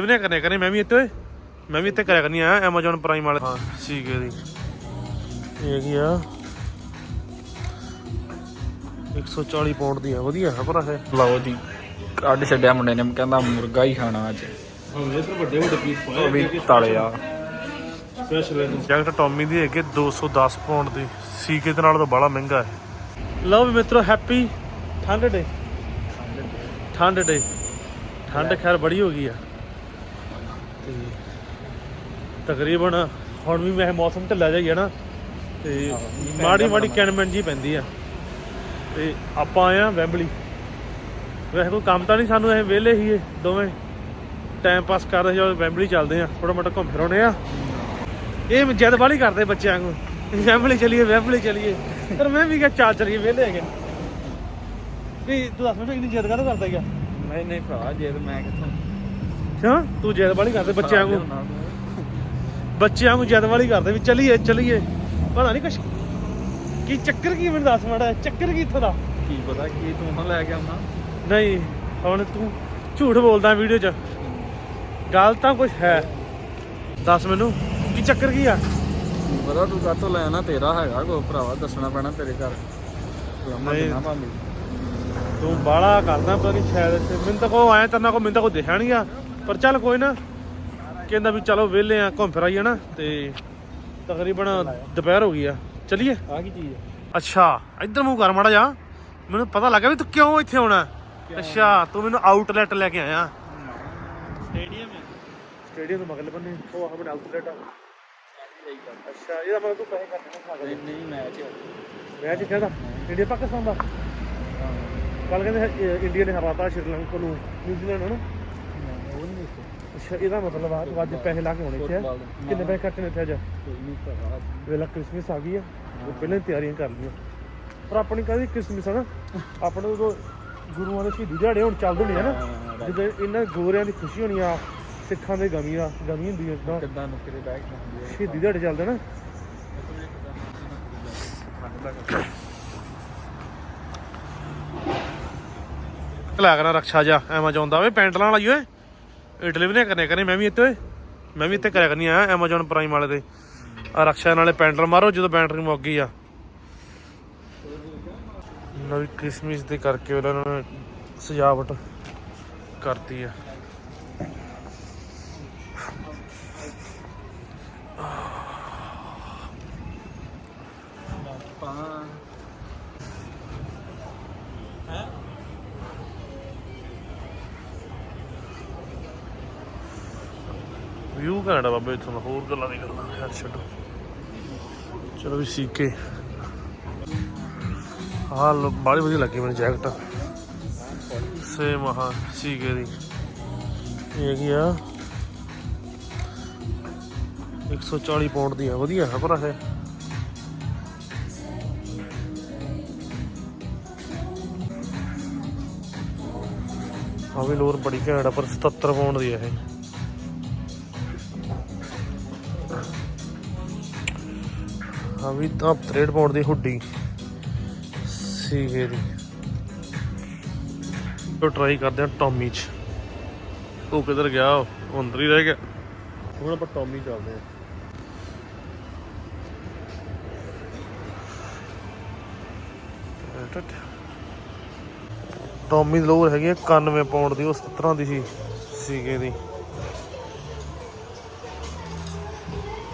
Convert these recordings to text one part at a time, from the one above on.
ਵੀ ਨਹੀਂ ਕਰਨੇ ਕਰਨੇ ਮੈਂ ਵੀ ਇੱਥੇ ਮੈਂ ਵੀ ਇੱਥੇ ਕਰਿਆ ਕਰਨੀ ਆ Amazon ਪ੍ਰਾਈਮ ਵਾਲੇ। ਹਾਂ ਠੀਕ ਹੈ ਜੀ। ਇਹ ਕੀ ਆ। 140 ਪਾਉਂਡ ਦੀ ਆ ਵਧੀਆ ਹੈ ਭਰਾ ਇਹ। ਲਓ ਜੀ ਕੱਢ ਛੱਡਿਆ ਮੁੰਡੇ ਨੇ ਕਹਿੰਦਾ ਮੁਰਗਾ ਹੀ ਖਾਣਾ ਅੱਜ। ਹਾਂ ਇਹ ਤਾਂ ਵੱਡੇ ਵੱਡੇ ਪੀਸ ਉਹ ਵੀ ਤਲਿਆ ਸਪੈਸ਼ਲ ਜੈਕਟ ਟੌਮੀ ਦੀ ਹੈਗੀ 210 ਪਾਉਂਡ ਦੀ। ਸੀਕੇ ਦੇ ਨਾਲ ਤਾਂ ਬੜਾ ਮਹਿੰਗਾ ਹੈ। ਲਓ ਵੀ ਮਿੱਤਰੋ ਹੈਪੀ ਠੰਡ ਡੇ ਠੰਡ ਡੇ ਠੰਡ ਖੈਰ ਬੜੀ ਹੋ ਗਈ ਆ। ਤੇ ਤਕਰੀਬਨ ਹੁਣ ਵੀ ਮੈਂ ਮੌਸਮ ਢਿੱਲਾ ਜਿਹਾ ਹੀ ਨਾ ਤੇ ਮਾੜੀ ਮਾੜੀ ਕੈਨਮੈਂਟ ਜੀ ਪੈਂਦੀ ਆ। ਤੇ ਆਪਾਂ ਆਏ ਆ ਵੈਂਬਲੀ। ਵੈਸੇ ਕੋਈ ਕੰਮ ਤਾਂ ਨਹੀਂ ਸਾਨੂੰ ਇਹ ਵਿਹਲੇ ਹੀ ਇਹ ਦੋਵੇਂ ਟਾਈਮ ਪਾਸ ਕਰ ਰਹੇ ਜਦੋਂ ਵੈਂਬਲੀ ਚੱਲਦੇ ਆ ਥੋੜਾ ਮੋਟਾ ਘੁੰਮ ਫਿਰ ਆਉਣੇ ਆ। ਇਹ ਜਦ ਵਾਲੀ ਕਰਦੇ ਬੱਚਿਆਂ ਨੂੰ ਵੈਂਬਲੀ ਚਲੀਏ ਵੈਂਬਲੀ ਚਲੀਏ। ਪਰ ਮੈਂ ਵੀ ਕਿਹਾ ਚਾਲ ਚਲੀਏ ਵਿਹਲੇ ਹੈਗੇ। ਨਹੀਂ ਤੂੰ ਦੱਸ ਮੈਨੂੰ ਇੰਨੀ ਜਿੱਦ ਕਾਹਤੋਂ ਕਰਦਾ ਹੈਗਾ? ਨਹੀਂ ਨਹੀਂ ਭਰਾ ਜੇ ਮੈਂ ਕਿੱਥੋਂ ਕਿਉਂ ਤੂੰ ਜਿੱਦ ਵਾਲੀ ਕਰਦੇ ਬੱਚਿਆਂ ਨੂੰ ਬੱਚਿਆਂ ਨੂੰ ਜਿੱਦ ਵਾਲੀ ਕਰਦੇ ਵੀ ਚਲੀਏ ਚਲੀਏ। ਪਤਾ ਨਹੀਂ ਕੁਛ ਕੀ ਚੱਕਰ ਕੀ ਮੈਨੂੰ ਦੱਸ ਮਾੜਾ ਚੱਕਰ ਕੀ ਇੱਥੋਂ ਦਾ? ਕੀ ਪਤਾ ਕੀ ਤੂੰ ਹੁਣ ਲੈ ਕੇ ਆਉਣਾ। ਨਹੀਂ ਹੁਣ ਤੂੰ ਝੂਠ ਬੋਲਦਾ ਵੀਡੀਓ 'ਚ। ਗੱਲ ਤਾਂ ਕੁਛ ਹੈ। ਦੱਸ ਮੈਨੂੰ ਕੀ ਚੱਕਰ ਕੀ ਆ? ਪਤਾ ਤੂੰ ਕਾਹਤੋਂ ਲੈ ਆਣਾ ਤੇਰਾ ਹੈਗਾ ਕੋ ਭਰਾਵਾ ਦੱਸਣਾ ਪੈਣਾ ਤੇਰੇ ਘਰ। ਲੰਮਾ ਭਾਵੇਂ। ਤੂੰ ਬਾਲਾ ਕਰਦਾ ਪਤਾ ਨਹੀਂ ਸ਼ਾਇਦ ਮੈਨੂੰ ਤਾਂ ਕੋ ਆਇਆ ਤਰਨਾ ਕੋ ਮੈਨੂੰ ਤਾਂ ਕੋ ਦਿਖਿਆ ਨਹੀਂ ਆ। ਪਰ ਚੱਲ ਕੋਈ ਨਾ ਕਹਿੰਦਾ ਵੀ ਚਲੋ ਵਿਹਲੇ ਆ ਘੁੰਮ ਫਿਰ ਆਈਏ ਨਾ ਤੇ ਤਕਰੀਬਨ ਦੁਪਹਿਰ ਹੋ ਗਈ ਆ। ਚਲੀਏ? ਆ ਕੀ ਚੀਜ਼ ਅੱਛਾ ਇੱਧਰ ਮੂੰਹ ਕਰ ਮਾੜਾ ਜਾ ਮੈਨੂੰ ਪਤਾ ਲੱਗਾ ਵੀ ਤੂੰ ਕਿਉਂ ਇੱਥੇ ਆਉਣਾ? ਅੱਛਾ ਤੂੰ ਮੈਨੂੰ ਆਊਟਲੈਟ ਲੈ ਕੇ ਆਇਆ। ਸਟੇਡੀਅਮ ਹੈ। ਸਟੇਡੀਅਮ ਤੋਂ ਮਗਲ ਬੰਨੇ। ਉਹ ਆਪਣੇ ਆਊਟਲੈਟ ਆ। ਅੱਛਾ ਇਹਦਾ ਮਤਲਬ ਤੂੰ ਪੈਸੇ ਕੱਟਣੇ ਖਾ ਨਹੀਂ ਨਹੀਂ ਮੈਚ ਮੈਚ ਕਿਹਦਾ ਇੰਡੀਆ ਪਾਕਿਸਤਾਨ ਦਾ? ਕੱਲ ਕਹਿੰਦੇ ਇੰਡੀਆ ਨੇ ਹਰਾਤਾ ਸ਼੍ਰੀਲੰਕਾ ਨੂੰ ਨਿਊਜ਼ੀਲੈਂਡ ਨੂੰ। ਉਹ ਨਹੀਂ ਅੱਛਾ ਇਹਦਾ ਮਤਲਬ ਆ ਤੂੰ ਅੱਜ ਪੈਸੇ ਲਾ ਕੇ ਆਉਣੇ ਇੱਥੇ ਦੇ। ਕਿੰਨੇ ਪੈਸੇ ਕੱਟਣੇ ਇੱਥੇ ਅੱਜ? ਵੇਲਾ ਕ੍ਰਿਸਮਸ ਆ ਗਈ ਆ। ਉਹ ਪਹਿਲਾਂ ਹੀ ਤਿਆਰੀਆਂ ਕਰ ਲਈਆਂ। ਪਰ ਆਪਣੀ ਕਾਹਦੀ ਕ੍ਰਿਸਮਸ ਆ ਨਾ ਆਪਣੇ ਉਦੋਂ ਗੁਰੂਆਂ ਦੇ ਸ਼ਹੀਦੀ ਦਿਹਾੜੇ ਹੁਣ ਚੱਲਦੇ ਨੇ ਹਨਾ ਹਾਂ, ਜਦੋਂ ਇਹਨਾਂ ਗੋਰਿਆਂ ਦੀ ਖੁਸ਼ੀ ਹੋਣੀ ਆ ਸਿੱਖਾਂ ਦੇ ਗਮੀ ਆ ਗਮੀ ਹੁੰਦੀ ਹੈ ਜਿੱਦਾਂ ਕਿੱਦਾਂ ਨੁਕਰੇ ਜਾਂਦੀ ਹੈ ਸ਼ਹੀਦੀ ਦਿਹਾੜੇ ਚੱਲਦੇ ਨਾ। ਲੈ ਕਰਾਂ ਰਕਸ਼ਾ ਜਾ Amazon ਦਾ ਵੇ ਪੈਂਟ ਲਾਣ ਲਈ ਓਏ। ਇਟਲੀ ਵੀ ਨਹੀਂ ਕਰਨੇ ਕਰਨੇ ਮੈਂ ਵੀ ਇੱਥੇ ਓਏ, ਮੈਂ ਵੀ ਇੱਥੇ ਕਰਿਆ ਕਰਨੀ ਆ Amazon ਪ੍ਰਾਈਮ ਵਾਲੇ ਤੇ। ਆ ਰਕਸ਼ਾ ਨਾਲੇ ਪੈਂਡਲ ਮਾਰੋ, ਜਦੋਂ ਬੈਟਰੀ ਮੁੱਕ ਗਈ ਆ। ਨਵੀਂ ਕ੍ਰਿਸਮਸ ਦੇ ਕਰਕੇ ਉਹਨਾਂ ਨੇ ਸਜਾਵਟ ਕਰਤੀ ਆ। ਵਿਊ ਘੈਂਟ ਆ ਬਾਬੇ, ਇੱਥੋਂ ਦਾ ਹੋਰ ਗੱਲਾਂ ਨਹੀਂ ਕਰਨਾ ਯਾਰ ਛੱਡੋ। ਚਲੋ ਵੀ ਸੀਕੇ। ਆਹ ਲੋ ਵਧੀਆ ਲੱਗੀ ਮੈਨੂੰ ਜੈਕਟ। ਸੇਮ ਆਹ ਸੀਕੇ ਦੀ। ਇਹ ਕੀ ਆ 140 ਪਾਉਂਡ ਦੀ ਆ, ਵਧੀਆ ਹੈ ਪਰ ਇਹ। ਆ ਵੀ ਲੋਰ ਬੜੀ ਘੈਂਟ ਆ, ਪਰ 77 ਪਾਉਂਡ ਦੀ ਆ ਇਹ। ਹਾਂ ਵੀ ਤਾਂ 63 ਪਾਉਂਡ ਦੀ ਹੁੱਡੀ। ਸੀਗੇ ਦੀ ਉਹ ਟਰਾਈ ਕਰਦੇ ਆ ਟੌਮੀ ਚ। ਉਹ ਕਿੱਧਰ ਗਿਆ? ਉਹ ਅੰਦਰ ਹੀ ਰਹਿ ਗਿਆ। ਹੁਣ ਆਪਾਂ ਟੌਮੀ ਚੱਲਦੇ ਆ ਟੌਮੀ ਦੀ ਲੋਰ ਹੈਗੀ ਆ 91 ਪਾਉਂਡ ਦੀ ਉਹ 17 ਦੀ ਸੀ ਸੀਗੇ ਦੀ।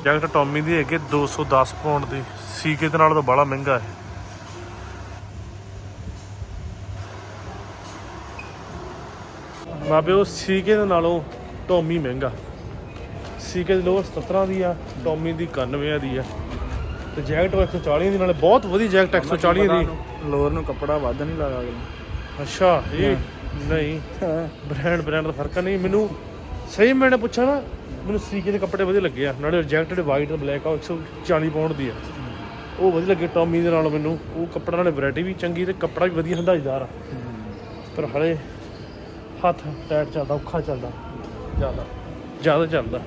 ਜੈਕਟ ਟੌਮੀ ਦੀ ਹੈਗੀ 210 ਪਾਉਂਡ ਦੀ। ਸੀਕੇ ਦੇ ਨਾਲ ਤਾਂ ਬੜਾ ਮਹਿੰਗਾ ਹੈ। ਬਾਬੇ ਉਹ ਸੀਕੇ ਦੇ ਨਾਲੋਂ ਟੌਮੀ ਮਹਿੰਗਾ। ਸੀਕੇ ਦੀ ਲੋਅਰ 17 ਦੀ ਆ ਟੌਮੀ ਦੀ 91 ਦੀ ਆ। ਤੇ ਜੈਕਟ ਉਹ 140 ਦੀ ਨਾਲੇ ਬਹੁਤ ਵਧੀਆ ਜੈਕਟ 140 ਦੀ। ਲੋਰ ਨੂੰ ਕੱਪੜਾ ਵੱਧ ਨਹੀਂ ਅਗਲੇ ਅੱਛਾ ਇਹ ਨਹੀਂ। ਬ੍ਰਾਂਡ ਬ੍ਰਾਂਡ ਦਾ ਫ਼ਰਕ ਨਹੀਂ ਮੈਨੂੰ ਸਹੀ ਮੈਨੇ ਪੁੱਛਿਆ ਨਾ ਮੈਨੂੰ ਸੀਕੇ ਦੇ ਕੱਪੜੇ ਵਧੀਆ ਲੱਗੇ ਆ। ਨਾਲੇ ਜੈਕਟ ਵਾਈਟ ਤੇ ਬਲੈਕ ਆ 140 ਪਾਉਂਡ ਦੀ ਆ। ਉਹ ਵਧੀਆ ਲੱਗੇ ਟੌਮੀ ਦੇ ਨਾਲ ਮੈਨੂੰ। ਉਹ ਕੱਪੜਾ ਨਾਲੇ ਵੈਰਾਈਟੀ ਵੀ ਚੰਗੀ ਤੇ ਕੱਪੜਾ ਵੀ ਵਧੀਆ ਹੰਦਾਈਦਾਰ ਆ। ਪਰ ਹਲੇ ਹੱਥ ਟਾਈਟ ਚੱਲਦਾ ਔਖਾ ਚੱਲਦਾ। ਜ਼ਿਆਦਾ। ਜ਼ਿਆਦਾ ਚੱਲਦਾ।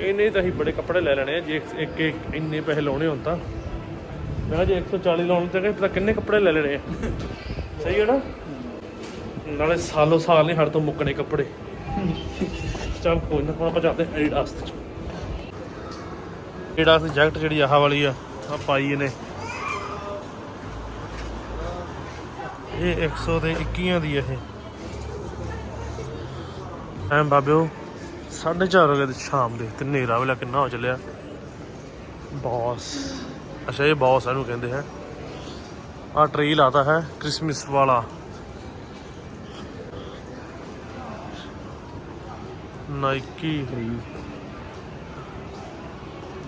ਇਹਨੇ ਤਾਂ ਅਸੀਂ ਬੜੇ ਕੱਪੜੇ ਲੈ ਲੈਣੇ ਆ ਜੇ ਇੱਕ ਇੱਕ ਇੰਨੇ ਪੈਸੇ ਲਾਉਣੇ ਹੋਣ ਤਾਂ। ਮੈਂ ਜੇ 140 ਲਾਉਣ ਤੇ ਤਾਂ ਕਿੰਨੇ ਕੱਪੜੇ ਲੈ ਲੈਣੇ ਆ? ਸਹੀ ਹੈ ਨਾ? ਨਾਲੇ ਸਾਲੋ ਸਾਲ ਨਹੀਂ ਹੜ ਤੋਂ ਮੁੱਕਣੇ ਕੱਪੜੇ। ਚੱਲ ਕੋਈ ਨਾ, ਆਪਾਂ ਚੱਲਦੇ ਐਡੀਡਾਸ ਤੇ ਐਡੀਡਾਸ ਦੀ ਜੈਕਟ ਜਿਹੜੀ ਆਹ ਵਾਲੀ ਆ ਆ ਪਾਈ ਇਹਨੇ। ਇਹ 100 ਦੇ 21 ਦੀ ਇਹ। ਐਮ ਬਾਬਿਓ 4:30 ਵਜੇ ਸ਼ਾਮ ਦੇ, ਤੇ ਹਨੇਰਾ ਵੇਲਾ ਕਿੰਨਾ ਹੋ ਚੱਲਿਆ। ਬੌਸ। ਅੱਛਾ, ਇਹ ਬੌਸ ਇਹਨੂੰ ਕਹਿੰਦੇ ਹੈ। ਆ ਟ੍ਰੀ ਲਾਤਾ ਹੈ, ਕ੍ਰਿਸਮਸ ਵਾਲਾ। ਨਾਈਕੀ।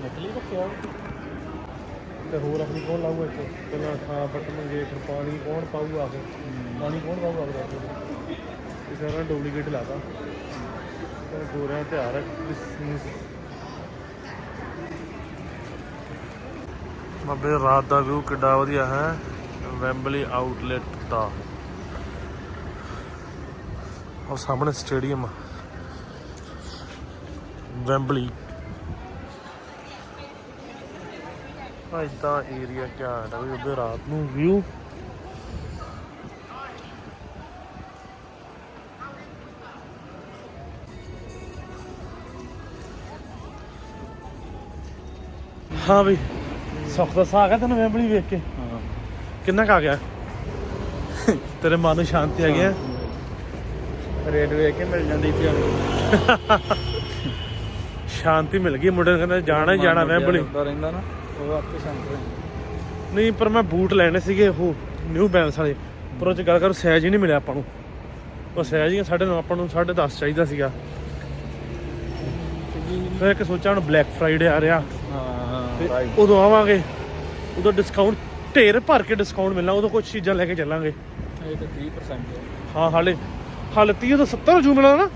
ਨਕਲੀ ਰੱਖਿਆ ਤੇ ਹੋਰ ਆਪਣੀ ਕੌਣ ਲਾਊਗਾ ਇੱਥੇ? ਪਹਿਲਾਂ ਖਾ ਬਟ ਮੰਗੇ ਫਿਰ ਪਾਣੀ ਕੌਣ ਪਾਊਗਾ ਆ ਕੇ ਪਾਣੀ ਕੌਣ ਪਾਊਗਾ ਆ ਕੇ ਇਹ ਸਾਰਾ ਡੁਪਲੀਕੇਟ ਲਾਤਾ। ਪਰ ਗੋਰਿਆਂ ਹੈ ਕ੍ਰਿਸਮਸ ਬਾਬੇ ਰਾਤ ਦਾ ਵਿਊ ਕਿੱਡਾ ਵਧੀਆ ਹੈ। ਵੈਂਬਲੀ ਆਊਟਲੈਟ ਦਾ। ਉਹ ਸਾਹਮਣੇ ਸਟੇਡੀਅਮ ਵੈਂਬਲੀ। ਆ ਇਦਾਂ ਏਰੀਆ ਕਿਆ ਹੈ ਵੀ ਉਹਦੇ ਰਾਤ ਨੂੰ ਵਿਊ ਹਾਂ ਵੀ ਸੁੱਖ ਦਾ ਸਾਹ ਆ ਗਿਆ ਤੈਨੂੰ ਵੈਂਬਲੀ ਵੇਖ ਕੇ। ਹਾਂ। ਕਿੰਨਾ ਕਾ ਗਿਆ? ਤੇਰੇ ਮਨ ਨੂੰ ਸ਼ਾਂਤੀ ਆ ਗਿਆ ਰੇਟ ਵੇਖ ਕੇ ਮਿਲ ਜਾਂਦੀ ਤੇ ਸ਼ਾਂਤੀ ਮਿਲ ਗਈ ਮੁੰਡੇ ਨੂੰ ਕਹਿੰਦਾ ਜਾਣਾ ਹੀ ਜਾਣਾ ਵੈਂਬਲੀ। ਹੁੰਦਾ ਰਹਿੰਦਾ ਨਾ ਉਹ ਆਪੇ ਸ਼ਾਂਤ ਰਹਿੰਦਾ। ਨਹੀਂ ਪਰ ਮੈਂ ਬੂਟ ਲੈਣੇ ਸੀਗੇ ਉਹ ਨਿਊ ਬੈਲੈਂਸ ਵਾਲੇ। ਪਰ ਉਹ ਚ ਗੱਲ ਕਰ ਸਾਈਜ਼ ਹੀ ਨਹੀਂ ਮਿਲਿਆ ਆਪਾਂ ਨੂੰ। ਉਹ ਸਾਈਜ਼ ਹੀ ਸਾਡੇ ਨੂੰ ਆਪਾਂ ਨੂੰ 10.5 ਚਾਹੀਦਾ ਸੀਗਾ। ਫਿਰ ਇੱਕ ਸੋਚਿਆ ਹੁਣ ਬਲੈਕ ਫਰਾਈਡੇ ਆ ਰਿਹਾ। ਹਾਂ ਤੇ ਰਾਈਟ ਉਦੋਂ ਆਵਾਂਗੇ ਉਦੋਂ ਡਿਸਕਾਊਂਟ ਢੇਰ ਭਰ ਕੇ ਡਿਸਕਾਊਂਟ ਮਿਲਣਾ ਉਦੋਂ ਕੁਝ ਚੀਜ਼ਾਂ ਲੈ ਕੇ ਚੱਲਾਂਗੇ। ਇਹ ਤਾਂ 30% ਹੈ। ਹਾਂ ਹਾਲੇ ਹਾਲੇ 30 ਤੋਂ 70 ਜੂ ਮਿਲਣਾ ਨਾ।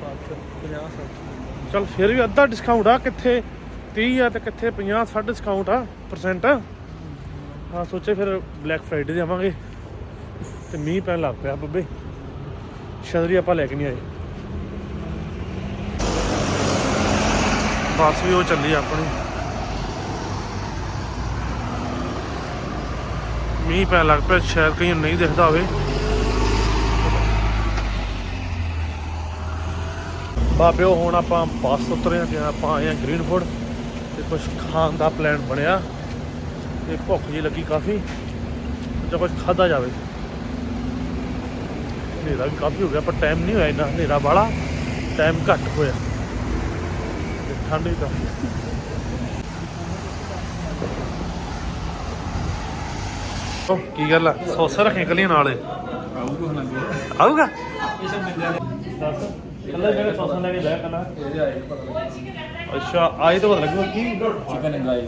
60 50 60 ਚਲ ਫਿਰ ਵੀ ਅੱਧਾ ਡਿਸਕਾਊਂਟ ਆ, ਕਿੱਥੇ 30 ਆ ਤੇ ਕਿੱਥੇ 50 60 ਡਿਸਕਾਊਂਟ ਆ ਪਰਸੈਂਟ ਹਾਂ ਸੋਚੇ ਫਿਰ ਬਲੈਕ ਫਰਾਈਡੇ ਦੇ ਆਵਾਂਗੇ। ਤੇ ਮੀਂਹ ਪੈਣ ਲੱਗ ਪਿਆ ਬੱਬੇ। ਛਤਰੀ ਆਪਾਂ ਲੈ ਕੇ ਨਹੀਂ ਆਏ। ਬੱਸ ਵੀ ਉਹ ਚੱਲੀ ਆਪਣੀ। ਮੀਂਹ ਪੈਣ ਲੱਗ ਪਿਆ, ਸ਼ਾਇਦ ਕਈ ਨਹੀਂ ਦਿਖਦਾ ਹੋਵੇ। ਬਾਬਿਓ ਹੁਣ ਆਪਾਂ ਬੱਸ ਉਤਰੇ ਹਾਂ ਤੇ ਆਪਾਂ ਆਏ ਹਾਂ ਗ੍ਰੀਨਫੁੱਡ ਤੇ ਕੁਝ ਖਾਣ ਦਾ ਪਲਾਨ ਬਣਿਆ। ਤੇ ਭੁੱਖ ਜੀ ਲੱਗੀ ਕਾਫੀ ਜਾਂ ਕੁਝ ਖਾਦਾ ਜਾਵੇ। ਹਨੇਰਾ ਵੀ ਕਾਫੀ ਹੋ ਗਿਆ, ਪਰ ਟਾਈਮ ਨਹੀਂ ਹੋਇਆ ਇੰਨਾ, ਹਨੇਰਾ ਵਾਲਾ ਟਾਈਮ ਘੱਟ ਹੋਇਆ। ਤੇ ਠੰਡ ਵੀ ਕਾਫੀ। ਉਹ ਕੀ ਗੱਲ ਆ? ਸੌਸਾ ਰੱਖੇ ਕਲੀਆਂ ਨਾਲ ਆਊਗਾ ਆਊਗਾ ਇਹ ਸਭ ਮਿਲ ਜਾਣਾ ਦੱਸ ਕੱਲਾ ਜਿਹੜੇ ਸੌਸਾ ਲੈ ਕੇ ਜਾਇਆ ਕੱਲਾ ਇਹਦੇ ਆਏ ਪਤਾ ਅੱਛਾ ਆਏ ਤਾਂ ਪਤਾ ਲੱਗੂਗਾ ਕੀ ਚਿਕਨ ਗਾਈ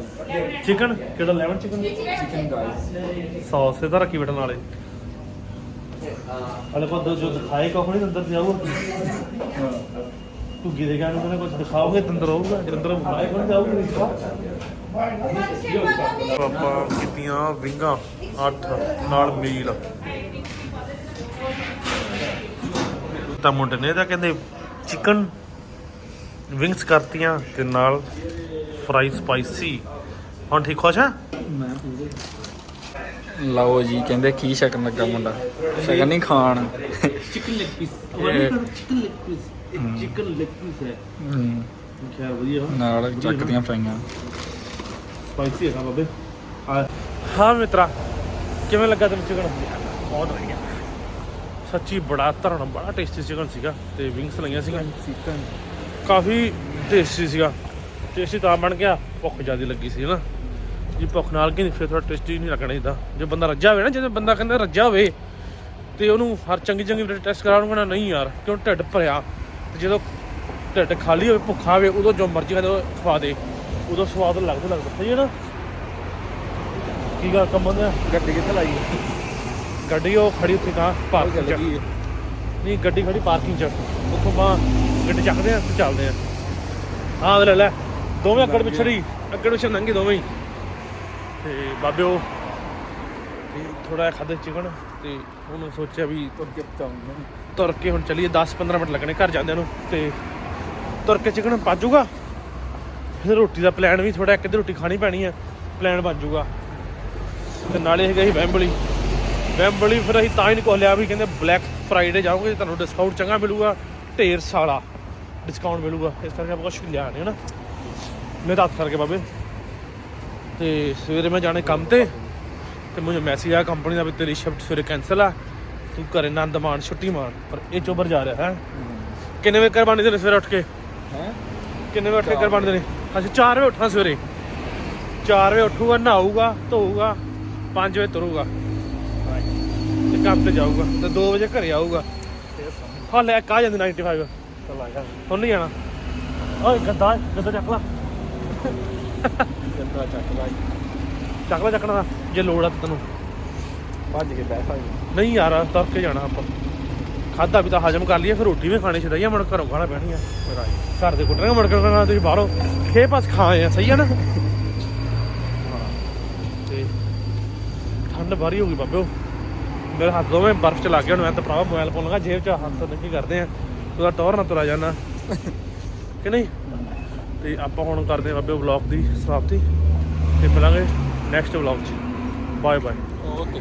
ਚਿਕਨ ਕਿਹੜਾ lemon chicken chicken guy sauce ਇਹਦਾ ਰੱਖੀ ਬਟਨ ਵਾਲੇ ਹਲੇ ਕੋ ਦੋ ਜੋ ਦਿਖਾਏ ਕੋ ਨਹੀਂ ਅੰਦਰ ਜਾਊਗਾ ਤੂੰ ਗਿਰੇ ਗਾ ਨੂੰ ਕੁਝ ਦਿਖਾਓਗੇ ਅੰਦਰ ਆਊਗਾ ਜੇ ਅੰਦਰ ਬੁਲਾਏ ਕੋਣ ਜਾਊਗਾ ਪਾਪਾ ਕਿਤੀਆਂ ਵਿੰਗਾ 8 ਨਾਲ ਮੀਲ। ਤਾਂ ਮੁੰਡੇ ਨੇ ਤਾਂ ਕਹਿੰਦੇ ਚਿਕਨ ਵਿੰਗਸ ਕਰਤੀਆਂ ਤੇ ਨਾਲ ਫਰਾਈ ਸਪਾਈਸੀ ਹੁਣ ਠੀਕ ਖੁਸ਼ ਆ ਲਓ ਜੀ ਕਹਿੰਦੇ ਕੀ ਸ਼ਕਨ ਲੱਗਾ ਮੁੰਡਾ। ਸ਼ਕਨ ਨਹੀਂ ਖਾਣ। Chicken leg piece chicken leg piece ਇਹ ਚਿਕਨ ਲੈਗ ਪੀਸ ਹੈ। ਹਮ, ਖੈਰ ਵਧੀਆ। ਨਾਲ ਚੱਕਦੀਆਂ ਫਰਾਈਆਂ। ਸਪਾਈਸੀ ਹੈਗਾ ਬਾਬੇ। ਹਾਂ ਮਿੱਤਰਾ ਕਿਵੇਂ ਲੱਗਾ ਤੈਨੂੰ ਚਿਕਨ ਬਹੁਤ ਵਧੀਆ। ਸੱਚੀ ਬੜਾ ਧਰਨ ਬੜਾ ਟੇਸਟੀ ਚਿਕਨ ਸੀਗਾ ਤੇ ਵਿੰਗਸ ਲਈਆਂ ਸੀਗੀਆਂ। ਚਿਕਨ ਕਾਫੀ ਟੇਸਟੀ ਸੀਗਾ। ਟੇਸਟੀ ਤਾਂ ਬਣ ਗਿਆ ਭੁੱਖ ਜ਼ਿਆਦਾ ਲੱਗੀ ਸੀ ਨਾ ਜੀ ਭੁੱਖ ਨਾਲ ਕੀ ਫਿਰ ਥੋੜਾ ਟੇਸਟੀ ਨਹੀਂ ਲੱਗਣਾ ਇਹਦਾ ਜੇ ਬੰਦਾ ਰੱਜਾ ਹੋਵੇ ਨਾ ਜਦੋਂ ਬੰਦਾ ਕਹਿੰਦਾ ਰੱਜਾ ਹੋਵੇ ਤੇ ਉਹਨੂੰ ਹਰ ਚੰਗੀ ਚੰਗੀ ਟੈਸਟ ਕਰਾਉਣਗਾ ਨਾ ਨਹੀਂ ਯਾਰ ਕਿਉਂ ਢਿੱਡ ਭਰਿਆ? ਤੇ ਜਦੋਂ ਢਿੱਡ ਖਾਲੀ ਹੋਵੇ ਭੁੱਖਾ ਹੋਵੇ ਉਦੋਂ ਜੋ ਮਰਜ਼ੀ ਖਾ ਦੇ ਉਹ ਖਵਾ ਦੇ। ਉਦੋਂ ਸਵਾਦ ਲੱਗਦਾ ਲੱਗਦਾ ਸਹੀ ਹੈ ਨਾ? ਕੀ ਗੱਲ ਕੰਮ ਹੁੰਦਾ ਗੱਡੀ ਕਿੱਥੇ ਲਾਈ? ਗੱਡੀ ਉਹ ਖੜੀ ਉੱਥੇ ਕਾ ਚੱਲ ਪਾਰਕਿੰਗ ਚ। ਨਹੀਂ ਗੱਡੀ ਖੜੀ ਪਾਰਕਿੰਗ ਚ। ਉੱਥੋਂ ਬਾ ਗੱਡੀ ਚੱਕਦੇ ਆ ਤੇ ਚੱਲਦੇ ਆ ਹਾਂ ਲੈ ਲੈ। ਦੋਵੇਂ ਅੱਗੜ ਪਿਛੜੀ। ਅੱਗੜ ਪਿਛੜ ਨੰਗੇ ਦੋਵੇਂ ਹੀ। ਤੇ ਬਾਬਿਓ ਤੇ ਥੋੜਾ ਖਾਦੇ ਚਿਕਨ ਤੇ ਹੁਣ ਸੋਚਿਆ ਵੀ ਤੁਰ ਕੇ ਪਹੁੰਚਾਉਂਗਾ। ਤੁਰ ਕੇ ਹੁਣ ਚੱਲੀਏ 10-15 ਮਿੰਟ ਲੱਗਣੇ ਘਰ ਜਾਂਦਿਆਂ ਨੂੰ ਤੇ ਤੁਰ ਕੇ ਚਿਕਨ ਪਾਜੂਗਾ। ਫਿਰ ਰੋਟੀ ਦਾ ਪਲਾਨ ਵੀ ਥੋੜਾ ਇੱਕ ਅੱਧੀ ਰੋਟੀ ਖਾਣੀ ਪੈਣੀ ਆ ਪਲਾਨ ਬਣ ਜਾਊਗਾ ਤੇ ਨਾਲੇ ਹੈਗਾ ਸੀ ਵੈਂਬਲੀ ਵੈਂਬਲੀ ਫਿਰ ਅਸੀਂ ਤਾਂ ਹੀ ਨਹੀਂ ਕੋਲ ਲਿਆ ਵੀ ਕਹਿੰਦੇ ਬਲੈਕ ਫਰਾਈਡੇ ਜਾਓਗੇ ਤੁਹਾਨੂੰ ਡਿਸਕਾਊਂਟ ਚੰਗਾ ਮਿਲੂਗਾ ਢੇਰ ਸਾਲਾ ਡਿਸਕਾਊਂਟ ਮਿਲੂਗਾ। ਇਸ ਕਰਕੇ ਆਪਾਂ ਕੁਝ ਲਿਆ ਨਹੀਂ ਹਨਾ? ਮੈਂ ਤਾਂ ਹੱਥ ਕਰਕੇ ਬਾਬੇ। ਤੇ ਸਵੇਰੇ ਮੈਂ ਜਾਣੇ ਕੰਮ ਤੇ ਤੇ ਮੈਨੂੰ ਮੈਸੇਜ ਆਇਆ ਕੰਪਨੀ ਦਾ ਵੀ ਤੇਰੀ ਸ਼ਿਫਟ ਸਵੇਰੇ ਕੈਨਸਲ ਆ ਤੂੰ ਘਰੇ ਨੰਦ ਮਾਣ ਛੁੱਟੀ ਮਾਰ ਪਰ ਇਹ ਚੋਬਰ ਜਾ ਰਿਹਾ ਹੈ? ਕਿੰਨੇ ਵਜੇ ਕਰਵਾਣੇ ਤੇਰੇ ਸਵੇਰੇ ਉੱਠ ਕੇ? ਹੈ? ਕਿੰਨੇ ਵਜੇ ਉੱਠ ਕੇ ਕਰਵਾਣੇ ਨੇ? ਅੱਛਾ 4 ਵਜੇ ਉੱਠਣਾ ਸਵੇਰੇ। 4 ਵਜੇ ਉੱਠੂਗਾ ਨਹਾਊਗਾ ਧੋਊਗਾ 5 ਵਜੇ ਤੁਰੂਗਾ। ਤੇ ਕੰਮ ਤੇ ਜਾਊਗਾ ਤੇ 2 ਵਜੇ ਘਰੇ ਆਊਗਾ। ਹਾਂ ਲੈ ਕਾ ਜਾਂਦੇ 95 ਚਲ ਆ ਜਾ। ਹੁਣ ਨਹੀਂ ਜਾਣਾ। ਓਏ ਗੱਦਾ ਗੱਦਾ ਚੱਕ ਲਾ। ਜੰਦਾ ਚੱਕ ਲਾ। ਚੱਕ ਲਾ ਚੱਕਣਾ ਜੇ ਲੋੜ ਆ ਤੈਨੂੰ। ਭੱਜ ਕੇ ਬੈਠਾ ਨਹੀਂ ਯਾਰ ਤੁਰ ਕੇ ਜਾਣਾ ਆਪਾਂ। ਖਾਦਾ ਵੀ ਤਾਂ ਹਜਮ ਕਰ ਲਈਏ ਫਿਰ ਰੋਟੀ ਵੀ ਖਾਣੀ ਚਾਹੀਦੀ ਆ ਮੁੜ ਘਰੋਂ ਖਾਣਾ ਪੈਣੀ ਆ। ਘਰ ਦੇ ਕੁੱਟਣਗੇ ਮੁੜ ਕੇ ਖਾਣਾ ਤੁਸੀਂ ਬਾਹਰੋਂ ਖੇ ਪਾਸ ਖਾਏ ਆ ਸਹੀ ਆ ਨਾ? ਤੇ ਠੰਡ ਬਾਰੀ ਹੋ ਗਈ ਬਾਬਿਓ। ਮੇਰੇ ਹੱਥ ਦੋਵੇਂ ਬਰਫ਼ ਚ ਲੱਗ ਗਏ ਹੁਣ ਮੈਂ ਤਾਂ ਭਰਾਵਾ ਮੋਬਾਈਲ ਫੋਨ ਲਗਾ, ਜੇਬ ਚ ਹੱਥ ਨਹੀਂ ਕਰਦੇ ਆ। ਉਹਦਾ ਟੌਰ ਨਾ ਤੁਰਾ ਜਾਣਾ ਕਿ ਨਹੀਂ? ਤੇ ਆਪਾਂ ਹੁਣ ਕਰਦੇ ਆ ਬਾਬੇ ਵਲੌਗ ਦੀ ਸਮਾਪਤੀ। ਤੇ ਮਿਲਾਂਗੇ ਨੈਕਸਟ ਵਲੌਗ 'ਚ। Bye bye okay